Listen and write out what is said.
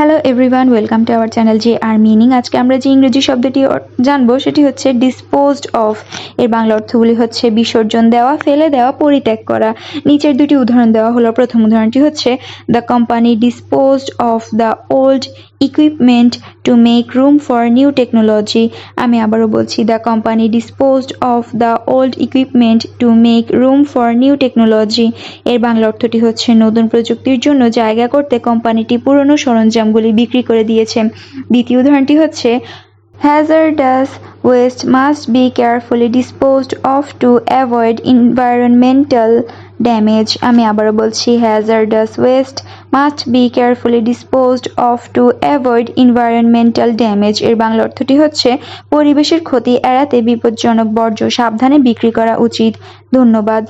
Hello everyone welcome to our channel যে আর meaning আজকে আমরা যে ইংরেজি শব্দটি জানব, সেটি হচ্ছে ডিসপোজড অফ এর বাংলা অর্থগুলি হচ্ছে বিসর্জন দেওয়া, ফেলে দেওয়া, পরিত্যাগ করা। নিচের দুটি উদাহরণ দেওয়া হলো। প্রথম উদাহরণটি হচ্ছে the company disposed of the old equipment to make room for new technology আমি আবারও বলছি the company disposed of the old equipment to make room for new technology এর বাংলা অর্থটি হচ্ছে, নতুন প্রযুক্তির জন্য জায়গা করতে কোম্পানিটি পুরনো আইটেমগুলি বিক্রি করে দিয়েছে। দ্বিতীয় উদাহরণটি হচ্ছে hazardous waste must be carefully disposed of to avoid environmental damage আমি আবারও বলছি hazardous waste must be carefully disposed of to avoid environmental damage এর বাংলা অর্থটি হচ্ছে, পরিবেশের ক্ষতি এড়াতে বিপজ্জনক বর্জ্য সাবধানে বিক্রি করা উচিত। ধন্যবাদ।